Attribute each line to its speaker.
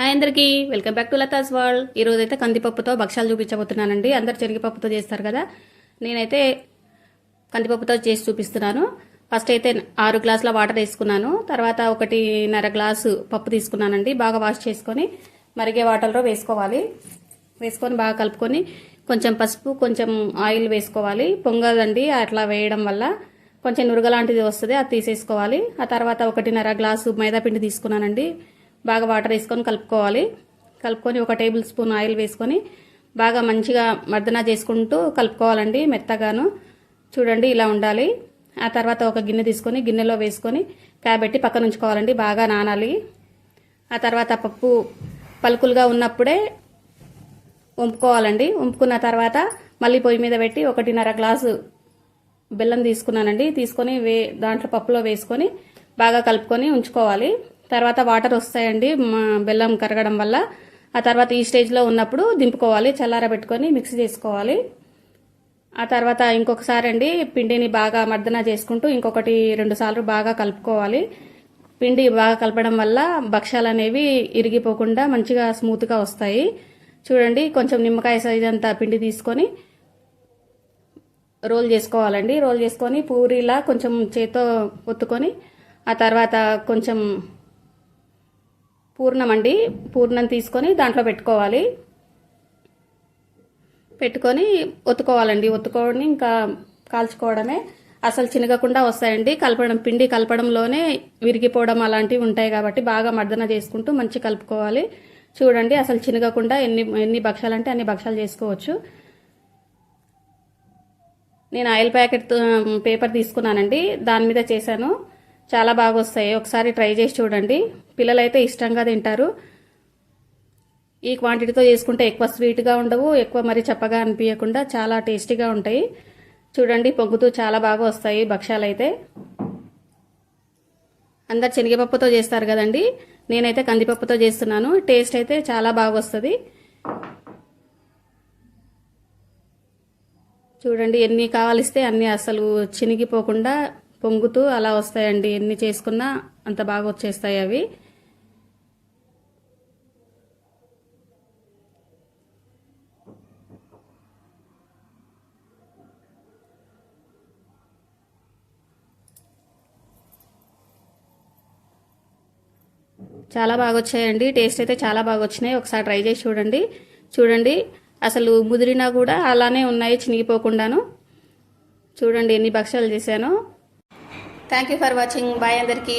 Speaker 1: Hi అందరికీ. Welcome back to Latha's world. ఈ అయితే కందిపప్పుతో భక్షాలు చూపించబోతున్నానండి. అందరు చెరిగిపప్పుతో చేస్తారు కదా. నేనైతే కందిపప్పుతో చేసి చూపిస్తున్నాను. ఫస్ట్ అయితే ఆరు గ్లాసుల వాటర్ వేసుకున్నాను. తర్వాత ఒకటిన్నర గ్లాసు పప్పు తీసుకున్నానండి. బాగా వాష్ చేసుకొని మరిగే వాటర్లో వేసుకోవాలి. వేసుకొని బాగా కలుపుకొని కొంచెం పసుపు కొంచెం ఆయిల్ వేసుకోవాలి. పొంగదండి అట్లా వేయడం వల్ల కొంచెం నురగ లాంటిది వస్తుంది అది తీసేసుకోవాలి. ఆ తర్వాత ఒకటిన్నర గ్లాసు మైదాపిండి తీసుకున్నానండి. బాగా వాటర్ వేసుకొని కలుపుకోవాలి. కలుపుకొని ఒక టేబుల్ స్పూన్ ఆయిల్ వేసుకొని బాగా మంచిగా మర్దన చేసుకుంటూ కలుపుకోవాలండి మెత్తగాను. చూడండి ఇలా ఉండాలి. ఆ తర్వాత ఒక గిన్నె తీసుకొని గిన్నెలో వేసుకొని కాబెట్టి పక్కన ఉంచుకోవాలండి బాగా నానాలి. ఆ తర్వాత పప్పు పలుకులుగా ఉన్నప్పుడే వంపుకోవాలండి. వంపుకున్న తర్వాత మళ్ళీ పొయ్యి మీద పెట్టి ఒకటిన్నర గ్లాసు బెల్లం తీసుకున్నానండి. తీసుకొని వే దాంట్లో పప్పులో వేసుకొని బాగా కలుపుకొని ఉంచుకోవాలి. తర్వాత వాటర్ వస్తాయండి మా బెల్లం కరగడం వల్ల. ఆ తర్వాత ఈ స్టేజ్లో ఉన్నప్పుడు దింపుకోవాలి చల్లారబెట్టుకొని మిక్స్ చేసుకోవాలి. ఆ తర్వాత ఇంకొకసారి అండి పిండిని బాగా మర్దన చేసుకుంటూ ఇంకొకటి రెండు సార్లు బాగా కలుపుకోవాలి. పిండి బాగా కలపడం వల్ల భక్ష్యాలు అనేవి ఇరిగిపోకుండా మంచిగా స్మూత్గా వస్తాయి. చూడండి కొంచెం నిమ్మకాయ సైజ్ అంతా పిండి తీసుకొని రోల్ చేసుకోవాలండి. రోల్ చేసుకొని పూరిలా కొంచెం చేత్తో ఒత్తుకొని ఆ తర్వాత కొంచెం పూర్ణం అండి పూర్ణం తీసుకొని దాంట్లో పెట్టుకోవాలి. పెట్టుకొని ఒత్తుకోవాలండి. ఒత్తుకోవడం ఇంకా కాల్చుకోవడమే. అసలు చినగకుండా వస్తాయండి. కలపడం పిండి కలపడంలోనే విరిగిపోవడం అలాంటివి ఉంటాయి కాబట్టి బాగా మర్దన చేసుకుంటూ మంచి కలుపుకోవాలి. చూడండి అసలు చినగకుండా ఎన్ని ఎన్ని భక్షాలు అంటే అన్ని భక్షాలు చేసుకోవచ్చు. నేను ఆయిల్ ప్యాకెట్ పేపర్ తీసుకున్నానండి. దాని మీద చేశాను. చాలా బాగా వస్తాయి. ఒకసారి ట్రై చేసి చూడండి. పిల్లలైతే ఇష్టంగా తింటారు. ఈ క్వాంటిటీతో చేసుకుంటే ఎక్కువ స్వీట్గా ఉండవు ఎక్కువ మరి చప్పగా అనిపించకుండా చాలా టేస్టీగా ఉంటాయి. చూడండి పొంగుతూ చాలా బాగా వస్తాయి భక్ష్యాలు అయితే అందరు శనగపప్పుతో చేస్తారు కదండి. నేనైతే కందిపప్పుతో చేస్తున్నాను. టేస్ట్ అయితే చాలా బాగా వస్తుంది. చూడండి ఎన్ని కావాలిస్తే అన్నీ అసలు చినిగిపోకుండా పొంగుతూ అలా వస్తాయండి. ఎన్ని చేసుకున్నా అంత బాగా వచ్చేస్తాయి అవి. చాలా బాగా వచ్చాయండి. టేస్ట్ అయితే చాలా బాగా వచ్చినాయి. ఒకసారి ట్రై చేసి చూడండి. చూడండి. అసలు ముదిరినా కూడా అలానే ఉన్నాయి చినిగిపోకుండాను. చూడండి ఎన్ని భక్షాలు చేశాను. Thank you for watching bye అందరికీ.